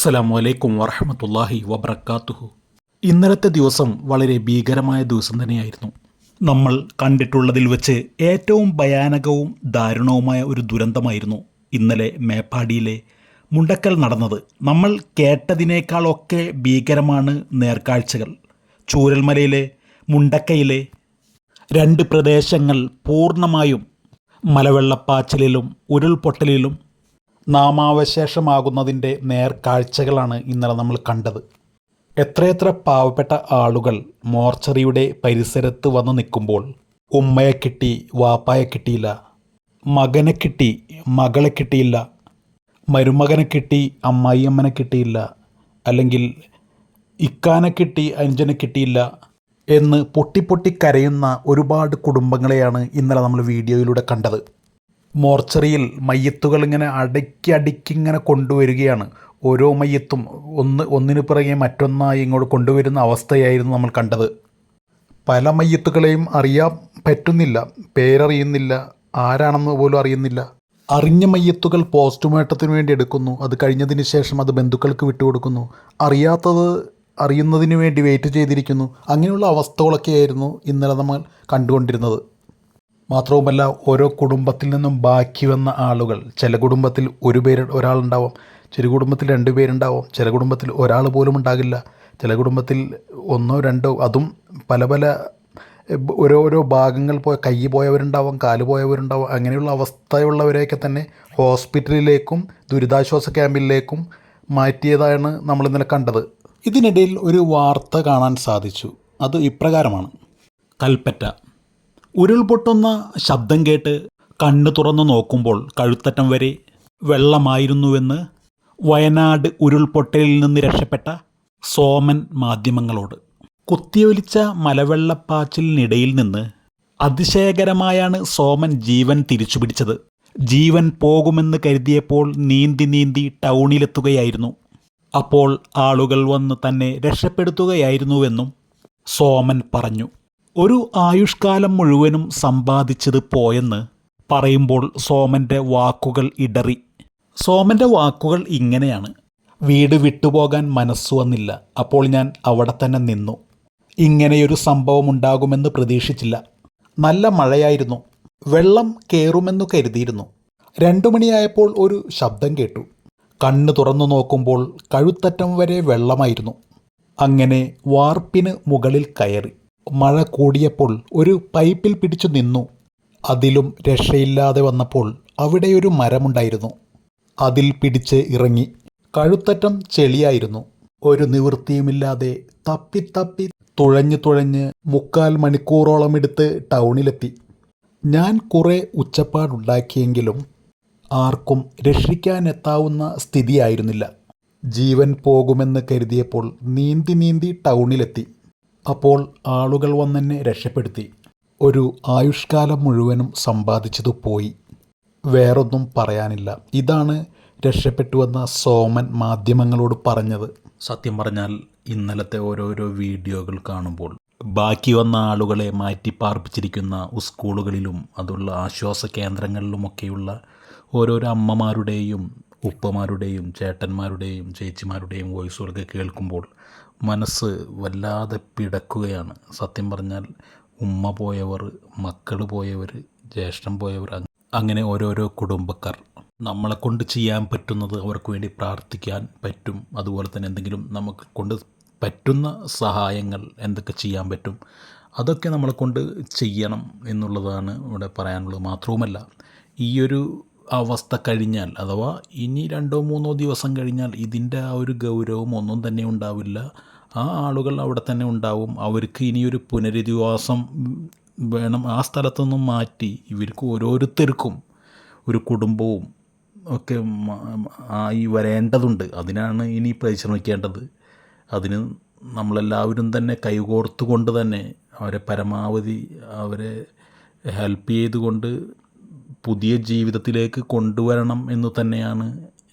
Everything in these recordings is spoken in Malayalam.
അസ്സലാമു അലൈക്കും വറഹമത്തല്ലാഹി വബർക്കാത്തുഹു ഇന്നലത്തെ ദിവസം വളരെ ഭീകരമായ ദിവസം തന്നെയായിരുന്നു. നമ്മൾ കണ്ടിട്ടുള്ളതിൽ വെച്ച് ഏറ്റവും ഭയാനകവും ദാരുണവുമായ ഒരു ദുരന്തമായിരുന്നു ഇന്നലെ മേപ്പാടിയിലെ മുണ്ടക്കൽ നടന്നത്. നമ്മൾ കേട്ടതിനേക്കാളൊക്കെ ഭീകരമാണ് നേർക്കാഴ്ചകൾ. ചൂരൽമലയിലെ മുണ്ടക്കയിലെ രണ്ട് പ്രദേശങ്ങൾ പൂർണമായും മലവെള്ളപ്പാച്ചിലിലും ഉരുൾപൊട്ടലിലും നാമാവശേഷമാകുന്നതിന്റെ നേർക്കാഴ്ചകളാണ് ഇന്നലെ നമ്മൾ കണ്ടത്. എത്രയെത്ര പാവപ്പെട്ട ആളുകൾ മോർച്ചറിയുടെ പരിസരത്ത് വന്ന് നിൽക്കുമ്പോൾ ഉമ്മയെ കിട്ടി വാപ്പായെ കിട്ടിയില്ല മകനെ കിട്ടി മകളെ കിട്ടിയില്ല മരുമകനെ കിട്ടി അമ്മായിയമ്മനെ കിട്ടിയില്ല അല്ലെങ്കിൽ ഇക്കാനെ കിട്ടി അഞ്ചനെ കിട്ടിയില്ല എന്ന് പൊട്ടി പൊട്ടി കരയുന്ന ഒരുപാട് കുടുംബങ്ങളെയാണ് ഇന്നലെ നമ്മൾ വീഡിയോയിലൂടെ കണ്ടത്. മോർച്ചറിയിൽ മയ്യത്തുകൾ ഇങ്ങനെ അടക്കി അടക്കി ഇങ്ങനെ കൊണ്ടുവരികയാണ്. ഓരോ മയ്യത്തും ഒന്ന് ഒന്നിനു പിറകെ മറ്റൊന്നായി ഇങ്ങോട്ട് കൊണ്ടുവരുന്ന അവസ്ഥയായിരുന്നു നമ്മൾ കണ്ടത്. പല മയ്യത്തുകളെയും അറിയാൻ പറ്റുന്നില്ല പേരറിയുന്നില്ല ആരാണെന്ന് പോലും അറിയുന്നില്ല. അറിഞ്ഞ മയ്യത്തുകൾ പോസ്റ്റ്മോർട്ടത്തിന് വേണ്ടി എടുക്കുന്നു അത് കഴിഞ്ഞതിന് ശേഷം അത് ബന്ധുക്കൾക്ക് വിട്ടുകൊടുക്കുന്നു അറിയാത്തത് അറിയുന്നതിന് വേണ്ടി വെയിറ്റ് ചെയ്തിരിക്കുന്നു. അങ്ങനെയുള്ള അവസ്ഥകളൊക്കെയായിരുന്നു ഇന്നലെ നമ്മൾ കണ്ടുകൊണ്ടിരുന്നത്. മാത്രവുമല്ല ഓരോ കുടുംബത്തിൽ നിന്നും ബാക്കി വന്ന ആളുകൾ. ചില കുടുംബത്തിൽ ഒരു പേര് ഒരാളുണ്ടാവും ചില കുടുംബത്തിൽ രണ്ട് പേരുണ്ടാവും ചില കുടുംബത്തിൽ ഒരാൾ പോലും ഉണ്ടാകില്ല. ചില കുടുംബത്തിൽ ഒന്നോ രണ്ടോ അതും പല പല ഓരോരോ ഭാഗങ്ങൾ പോയ കൈ പോയവരുണ്ടാവും കാൽ പോയവരുണ്ടാവും അങ്ങനെയുള്ള അവസ്ഥയുള്ളവരെയൊക്കെ തന്നെ ഹോസ്പിറ്റലിലേക്കും ദുരിതാശ്വാസ ക്യാമ്പിലേക്കും മാറ്റിയതാണ് നമ്മൾ ഇന്നലെ കണ്ടത്. ഇതിനിടയിൽ ഒരു വാർത്ത കാണാൻ സാധിച്ചു. അത് ഇപ്രകാരമാണ്. കൽപ്പറ്റ. ഉരുൾപൊട്ടുന്ന ശബ്ദം കേട്ട് കണ്ണു തുറന്നു നോക്കുമ്പോൾ കഴുത്തറ്റം വരെ വെള്ളമായിരുന്നുവെന്ന് വയനാട് ഉരുൾപൊട്ടലിൽ നിന്ന് രക്ഷപ്പെട്ട സോമൻ മാധ്യമങ്ങളോട്. കുത്തിയൊലിച്ച മലവെള്ളപ്പാച്ചിലിനിടയിൽ നിന്ന് അതിശയകരമായാണ് സോമൻ ജീവൻ തിരിച്ചുപിടിച്ചത്. ജീവൻ പോകുമെന്ന് കരുതിയപ്പോൾ നീന്തി നീന്തി ടൗണിലെത്തുകയായിരുന്നു. അപ്പോൾ ആളുകൾ വന്ന് തന്നെ രക്ഷപ്പെടുത്തുകയായിരുന്നുവെന്നും സോമൻ പറഞ്ഞു. ഒരു ആയുഷ്കാലം മുഴുവനും സമ്പാദിച്ചത് പോയെന്ന് പറയുമ്പോൾ സോമന്റെ വാക്കുകൾ ഇടറി. സോമന്റെ വാക്കുകൾ ഇങ്ങനെയാണ്. വീട് വിട്ടുപോകാൻ മനസ്സു വന്നില്ല. അപ്പോൾ ഞാൻ അവിടെ തന്നെ നിന്നു. ഇങ്ങനെയൊരു സംഭവം ഉണ്ടാകുമെന്ന് പ്രതീക്ഷിച്ചില്ല. നല്ല മഴയായിരുന്നു. വെള്ളം കയറുമെന്നു കരുതിയിരുന്നു. രണ്ടു മണിയായപ്പോൾ ഒരു ശബ്ദം കേട്ടു. കണ്ണ് തുറന്നു നോക്കുമ്പോൾ കഴുത്തറ്റം വരെ വെള്ളമായിരുന്നു. അങ്ങനെ വാർപ്പിന് മുകളിൽ കയറി. മഴ കൂടിയപ്പോൾ ഒരു പൈപ്പിൽ പിടിച്ചു നിന്നു. അതിലും രക്ഷയില്ലാതെ വന്നപ്പോൾ അവിടെ ഒരു മരമുണ്ടായിരുന്നു. അതിൽ പിടിച്ച് ഇറങ്ങി. കഴുത്തറ്റം ചെളിയായിരുന്നു. ഒരു നിവൃത്തിയുമില്ലാതെ തപ്പി തപ്പി തുഴഞ്ഞു തുഴഞ്ഞ് മുക്കാൽ മണിക്കൂറോളം എടുത്ത് ടൗണിലെത്തി. ഞാൻ കുറേ ഉച്ചപ്പാടുണ്ടാക്കിയെങ്കിലും ആർക്കും രക്ഷിക്കാനെത്താവുന്ന സ്ഥിതിയായിരുന്നില്ല. ജീവൻ പോകുമെന്ന് കരുതിയപ്പോൾ നീന്തി നീന്തി ടൗണിലെത്തി. അപ്പോൾ ആളുകൾ വന്നെന്നെ രക്ഷപ്പെടുത്തി. ഒരു ആയുഷ്കാലം മുഴുവനും സമ്പാദിച്ചതു പോയി. വേറൊന്നും പറയാനില്ല. ഇതാണ് രക്ഷപ്പെട്ടുവെന്ന സോമൻ മാധ്യമങ്ങളോട് പറഞ്ഞത്. സത്യം പറഞ്ഞാൽ ഇന്നലത്തെ ഓരോരോ വീഡിയോകൾ കാണുമ്പോൾ ബാക്കി വന്ന ആളുകളെ മാറ്റി പാർപ്പിച്ചിരിക്കുന്ന സ്കൂളുകളിലും അതുള്ള ആശ്വാസ കേന്ദ്രങ്ങളിലുമൊക്കെയുള്ള ഓരോരോ അമ്മമാരുടെയും ഉപ്പമാരുടെയും ചേട്ടന്മാരുടെയും ചേച്ചിമാരുടെയും വോയിസുകളൊക്കെ കേൾക്കുമ്പോൾ മനസ്സ് വല്ലാതെ പിടക്കുകയാണ്. സത്യം പറഞ്ഞാൽ ഉമ്മ പോയവർ മക്കൾ പോയവർ ജ്യേഷ്ഠം പോയവർ അങ്ങനെ ഓരോരോ കുടുംബക്കാർ. നമ്മളെ കൊണ്ട് ചെയ്യാൻ പറ്റുന്നത് അവർക്ക് വേണ്ടി പ്രാർത്ഥിക്കാൻ പറ്റും. അതുപോലെ തന്നെ എന്തെങ്കിലും നമുക്ക് കൊണ്ട് പറ്റുന്ന സഹായങ്ങൾ എന്തൊക്കെ ചെയ്യാൻ പറ്റും അതൊക്കെ നമ്മളെ കൊണ്ട് ചെയ്യണം എന്നുള്ളതാണ് ഇവിടെ പറയാനുള്ളത്. മാത്രവുമല്ല ഈ ഒരു അവസ്ഥ കഴിഞ്ഞാൽ അഥവാ ഇനി രണ്ടോ മൂന്നോ ദിവസം കഴിഞ്ഞാൽ ഇതിന്റെ ആ ഒരു ഗൗരവം ഒന്നും തന്നെ ഉണ്ടാവില്ല. ആ ആളുകൾ അവിടെ തന്നെ ഉണ്ടാവും. അവർക്ക് ഇനിയൊരു പുനരധിവാസം വേണം. ആ സ്ഥലത്തുനിന്നും മാറ്റി ഇവർക്ക് ഓരോരുത്തർക്കും ഒരു കുടുംബവും ഒക്കെ ആയി വരേണ്ടതുണ്ട്. അതിനാണ് ഇനി പരിശ്രമിക്കേണ്ടത്. അതിന് നമ്മളെല്ലാവരും തന്നെ കൈകോർത്തുകൊണ്ട് തന്നെ അവരെ പരമാവധി അവരെ ഹെൽപ്പ് ചെയ്തുകൊണ്ട് പുതിയ ജീവിതത്തിലേക്ക് കൊണ്ടുവരണം എന്ന് തന്നെയാണ്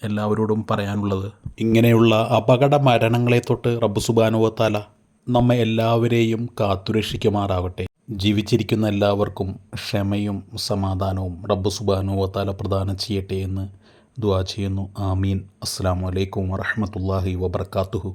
എല്ലാവരോടും പറയാനുള്ളത്. ഇങ്ങനെയുള്ള അപകട മരണങ്ങളെ തൊട്ട് റബ്ബ് സുബാനുവത്താല നമ്മെ എല്ലാവരെയും കാത്തുരക്ഷിക്കുമാറാവട്ടെ. ജീവിച്ചിരിക്കുന്ന എല്ലാവർക്കും ക്ഷമയും സമാധാനവും റബ്ബ് സുബാനുവത്താല പ്രദാനം ചെയ്യട്ടെ എന്ന് ദുആ ചെയ്യുന്നു. ആമീൻ. അസ്സാം വലൈക്കും വറഹമത്തല്ലാഹി വബർക്കാത്തുഹു